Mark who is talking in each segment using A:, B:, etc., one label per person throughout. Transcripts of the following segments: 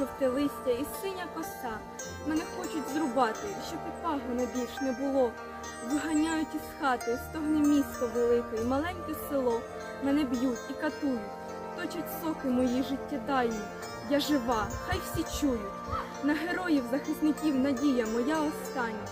A: жовте листя і синя коса. Мене хочуть зрубати, щоб і пагони більш не було. Виганяють із хати, стогне місто велике, і маленьке село. Мене б'ють і катують, точать соки мої життєдайні. Я жива, хай всі чують. На героїв захисників надія моя остання.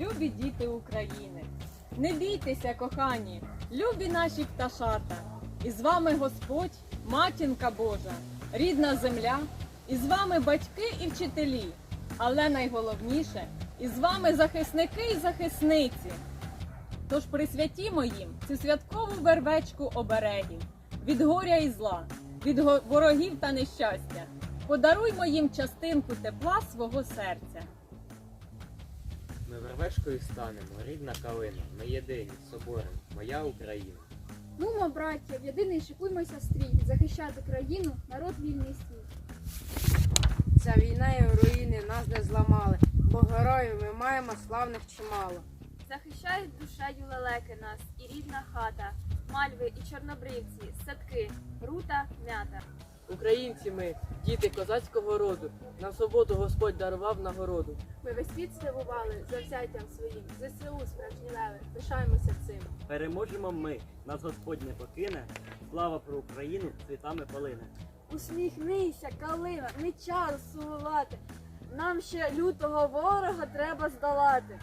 B: Любі діти України, не бійтеся, кохані, любі наші пташата. І з вами Господь, матінка Божа, рідна земля, і з вами батьки і вчителі. Але найголовніше, і з вами захисники і захисниці. Тож присвятімо їм цю святкову вервечку оберегів від горя і зла, від ворогів та нещастя. Подаруймо їм частинку тепла свого серця.
C: Ми вервечкою станемо, рідна калина, ми єдині, соборем, моя Україна.
D: Нумо, браття, в єдиний шикуймося стрій, захищати країну, народ вільний світ.
E: Ця війна і руїни нас не зламали, бо героїв ми маємо славних чимало.
A: Захищають душею лелеки нас і рідна хата, мальви і чорнобривці, садки, рута, мята.
E: Українці ми, діти козацького роду, на свободу Господь дарував нагороду.
D: Ми весь світ здивували завзяттям своїм, ЗСУ справжні леви, пишаємося цим.
F: Переможемо ми, нас Господь не покине, слава про Україну цвітами полине.
D: Усміхнися, калина, не час сумувати. Нам ще лютого ворога треба здолати.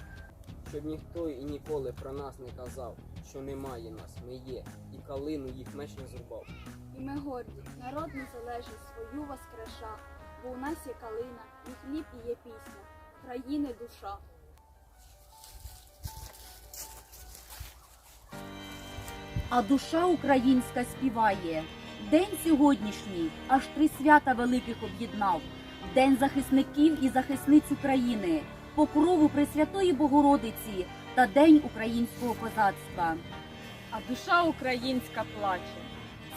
G: Щоб ніхто і ніколи про нас не казав, що немає нас, ми є, і калину їх меч не зрубав.
D: І ми горді, народ незалежний свою воскреша, бо у нас є калина, і хліб, і є пісня, країни душа.
H: А душа українська співає. День сьогоднішній аж три свята великих об'єднав. День захисників і захисниць України, покрову Пресвятої Богородиці та День українського козацтва.
B: А душа українська плаче.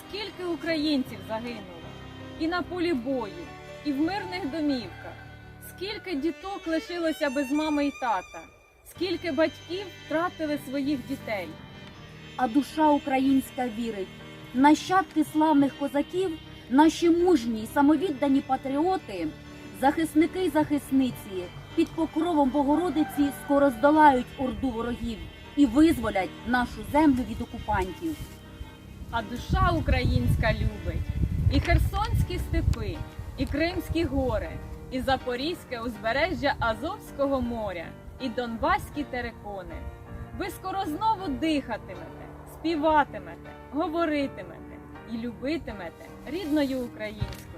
B: Скільки українців загинуло і на полі бою, і в мирних домівках. Скільки діток лишилося без мами і тата, скільки батьків втратили своїх дітей.
H: А душа українська вірить. Нащадки славних козаків, наші мужні й самовіддані патріоти, захисники й захисниці під покровом Богородиці скоро здолають орду ворогів і визволять нашу землю від окупантів.
B: А душа українська любить і херсонські степи, і Кримські гори, і Запорізьке узбережжя Азовського моря, і Донбаські терикони. Ви скоро знову дихатимете, співатимете, говоритимете і любитимете рідною українською.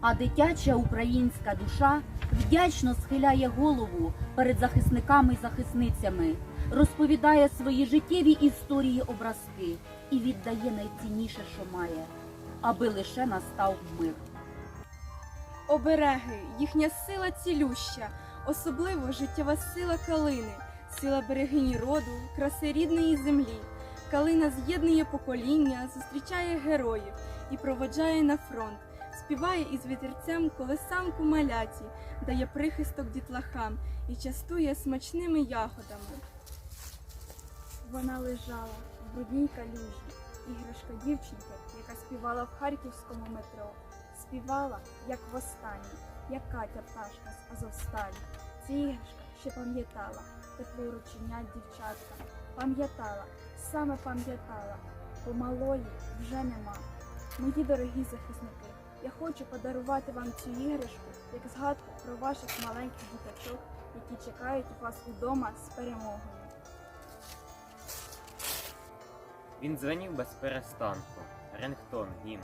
H: А дитяча українська душа вдячно схиляє голову перед захисниками й захисницями, розповідає свої життєві історії образки і віддає найцінніше, що має, аби лише настав мир.
A: Обереги, їхня сила цілюща, особливо життєва сила калини, сила берегині роду, краси рідної землі. Калина з'єднує покоління, зустрічає героїв і проводжає на фронт, співає із вітерцем колесанку маляці, дає прихисток дітлахам і частує смачними ягодами. Вона лежала в брудній калюжі, іграшка дівчинки, яка співала в харківському метро. Співала, як востаннє, як Катя пташка з Азовсталі. Ця іграшка ще пам'ятала тепло рученят дівчатка. Пам'ятала, саме пам'ятала, бо малої вже нема. Мої дорогі захисники, я хочу подарувати вам цю іграшку як згадку про ваших маленьких діточок, які чекають вас удома з перемогою.
C: Він дзвенів без перестанку, Рингтон, гімн.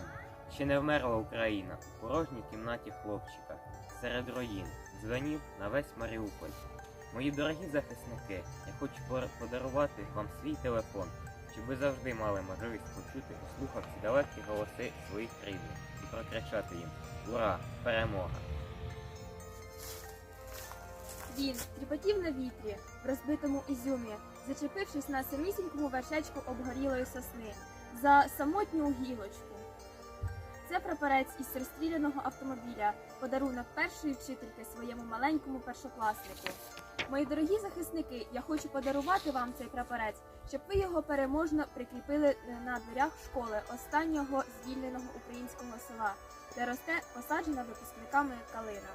C: Ще не вмерла Україна у порожній кімнаті хлопчика. Серед руїн дзвенів на весь Маріуполь. Мої дорогі захисники, я хочу подарувати вам свій телефон, щоб ви завжди мали можливість почути у слухавці далекі голоси своїх рідних і прокричати їм Ура! Перемога!
D: Він тріпотів на вітрі, в розбитому ізюмі, зачепившись на самісінькому вершечку обгорілої сосни, за самотню гілочку. Це прапорець із розстріляного автомобіля, подарунок першої вчительки своєму маленькому першокласнику. Мої дорогі захисники, я хочу подарувати вам цей прапорець, щоб ви його переможно прикріпили на дверях школи останнього звільненого українського села, де росте посаджена випускниками калина.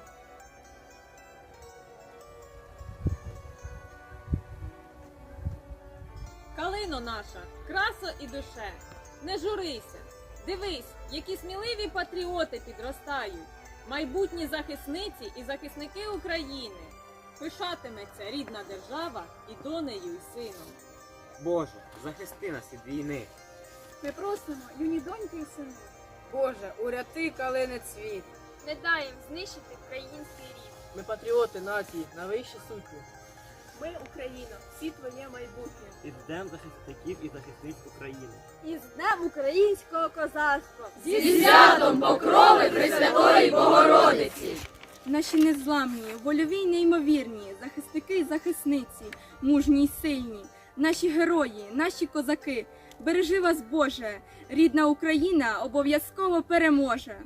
B: Калино наша, красо і душе, не журися. Дивись, які сміливі патріоти підростають, майбутні захисниці і захисники України. Пишатиметься рідна держава і донею, і сином.
C: Боже, захисти нас від війни.
D: Ми просимо, юні доньки і сини,
E: Боже, уряти калини цвіт.
D: не дай їм знищити український рід.
I: Ми патріоти нації на вищі сутні.
A: Ми, Україна, всі твоє майбутнє.
F: Із Днем захисників і захисниць України.
D: І з Днем українського козацтва!
E: Зі святом покрови Пресвятої Богородиці!
A: Наші незламні, вольові й неймовірні, захисники й захисниці, мужні й сильні, наші герої, наші козаки. Бережи вас, Боже! Рідна Україна обов'язково переможе.